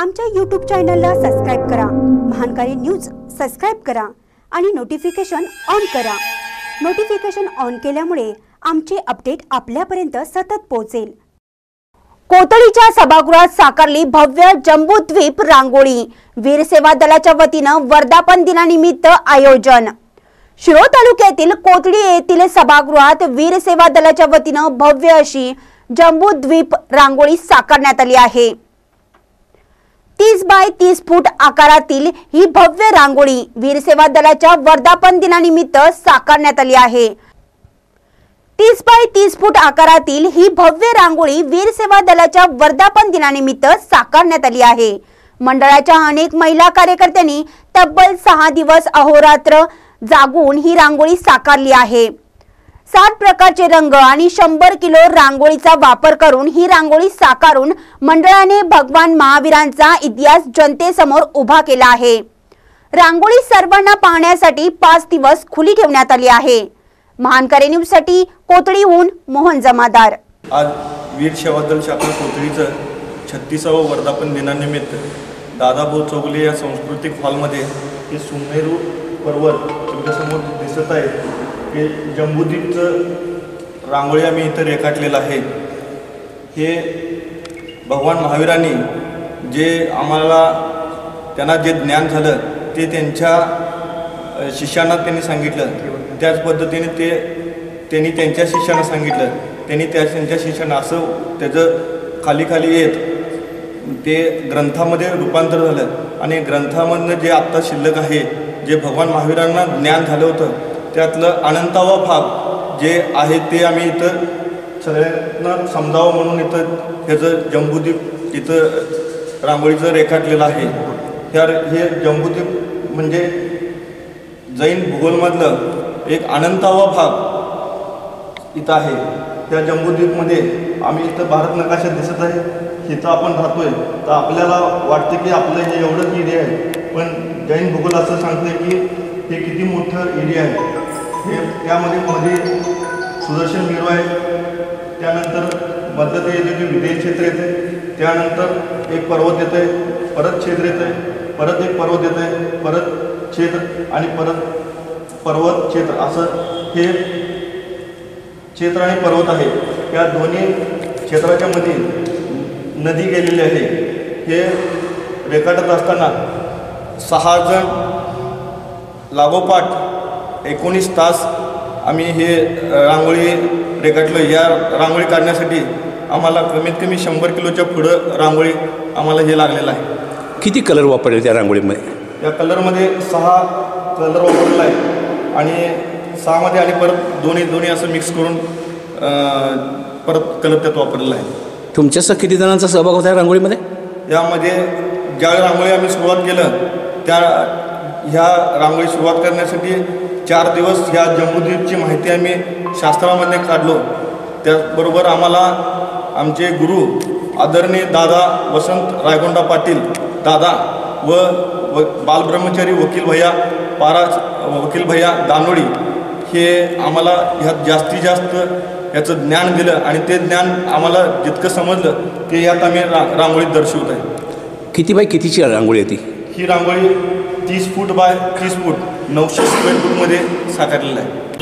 आमच्या यूट्यूब चॅनलला सबस्क्राईब करा. महानकारी न्यूज सबस्क्राईब करा आणि नोटिफिकेशन ऑन करा. नोटिफिकेशन ऑन केल्यामुळे आमचे अपडेट आपल्यापर्यंत सतत पोहोचेल. कोतळीच्या सभागृहात साकारली भव्य जम्बूद्वीप रांगोळी. वीरसेवा दलाच्या वतीनं वर्धापन दिनानिमित्त आयोजन. शिरो तालुक्यातील कोतळी येथील सभागृहात वीरसेवा दलाच्या वतीनं भव्य अशी जम्बूद्वीप रांगोळी साकारण्यात आली आहे. तीस बाय तीस फूट आकारातील ही भव्य रांगोळी वीरसेवा दलाच्या वर्धापन दिनानिमित्त साकारण्यात आली आहे. तीस बाय तीस फूट आकारातील ही भव्य रांगोळी वीरसेवा दलाच्या वर्धापन दिनानिमित्त साकारण्यात आली आहे. मंडळाच्या अनेक महिला कार्यकर्त्यांनी तब्बल सहा दिवस अहोरात्र जागून ही रांगोळी साकारली आहे. सात प्रकारचे रंग आणि शंभर किलो रांगोळीचा वापर करून ही रांगोळी साकारून मंडळाने भगवान महावीरांचा इतिहास जनतेसमोर उभा केला आहे. रांगोळी सर्वांना पाहण्यासाठी पाच दिवस खुली ठेवण्यात आली आहे. महानकरे न्यूजसाठी कोथळीहून मोहन जमादार. आज वीर सेवादल शाखा कोथळीचं छत्तीसावं वर्धापन दिनानिमित्त दादाभाऊ चौगले या सांस्कृतिक हॉलमध्ये हे सुमेरू पर्वत तुमच्यासमोर दिसत आहे हे जम्बूद्वीपचं रांगोळी आम्ही इथं रेखाटलेलं आहे. हे भगवान महावीरांनी जे आम्हाला त्यांना जे ज्ञान झालं ते त्यांच्या शिष्यांना त्यांनी सांगितलं. त्याच पद्धतीने ते त्यांनी त्यांच्या शिष्यांना सांगितलं. त्यांनी त्या त्यांच्या शिष्यांना असं त्याचं खाली खाली येत ते ग्रंथामध्ये रूपांतर झालं. आणि ग्रंथामधनं जे आत्ता शिल्लक आहे जे भगवान महावीरांना ज्ञान झालं होतं त्यातलं अनंतावा भाग जे आहे ते आम्ही इथं सगळ्यांना समजावं म्हणून इथं ह्याचं जम्बूद्वीप इथं रांगोळीचं रेखाटलेलं आहे तर हे जम्बूद्वीप म्हणजे जैन भूगोलमधलं एक अनंतावा भाग इथं आहे. त्या जंबूद्वीपमध्ये आम्ही इथं भारत नकाशात दिसत आहे इथं आपण राहतोय. तर आपल्याला वाटतं की आपलं हे एवढंच एरिया आहे. पण जैन भूगोल असं सांगते की हे किती मोठं एरिया आहे. हे त्यामध्ये मध्ये सुदर्शन बिरो आहे. त्यानंतर मधलं येते ते क्षेत्र येते. त्यानंतर एक पर्वत येतं आहे परत क्षेत्र येतं आहे परत एक पर्वत येतं आहे परत क्षेत्र आणि परत पर्वत क्षेत्र. असं हे क्षेत्र आणि पर्वत आहे. या दोन्ही क्षेत्राच्या मध्ये नदी गेलेली आहे. हे रेखाटत असताना सहा जण लागोपाठ एकोणीस तास आम्ही हे रांगोळी रेखाटलो. या रांगोळी काढण्यासाठी आम्हाला कमीत कमी शंभर किलोच्या पुढं रांगोळी आम्हाला हे लागलेलं आहे. किती कलर वापरले त्या रांगोळीमध्ये? या कलरमध्ये सहा कलर वापरलेला आहे. आणि सहामध्ये आणि परत दोन्ही दोन्ही असं मिक्स करून परत कलर त्यात वापरलेला आहे. तुमच्यासह किती जणांचा सहभाग होता या रांगोळीमध्ये? यामध्ये ज्यावेळी रांगोळी आम्ही सुरुवात केलं त्या ह्या रांगोळी सुरुवात करण्यासाठी चार दिवस ह्या जम्बूद्वीपची माहिती आम्ही शास्त्रामध्ये काढलो. त्याचबरोबर आम्हाला आमचे गुरु आदरणीय दादा वसंत रायगोंडा पाटील दादा व व बालब्रह्मचारी वकील भैया पारा वकील भैया दानोळी हे आम्हाला ह्यात जास्तीत जास्त याचं ज्ञान दिलं आणि ते ज्ञान आम्हाला जितकं समजलं ते यात आम्ही रा रांगोळीत दर्शवत आहे किती बाय कितीची रांगोळी होती ही रांगोळी तीस फूट बाय तीस फूट नऊशे स्क्वेअर फूटमध्ये साकारलेलं आहे.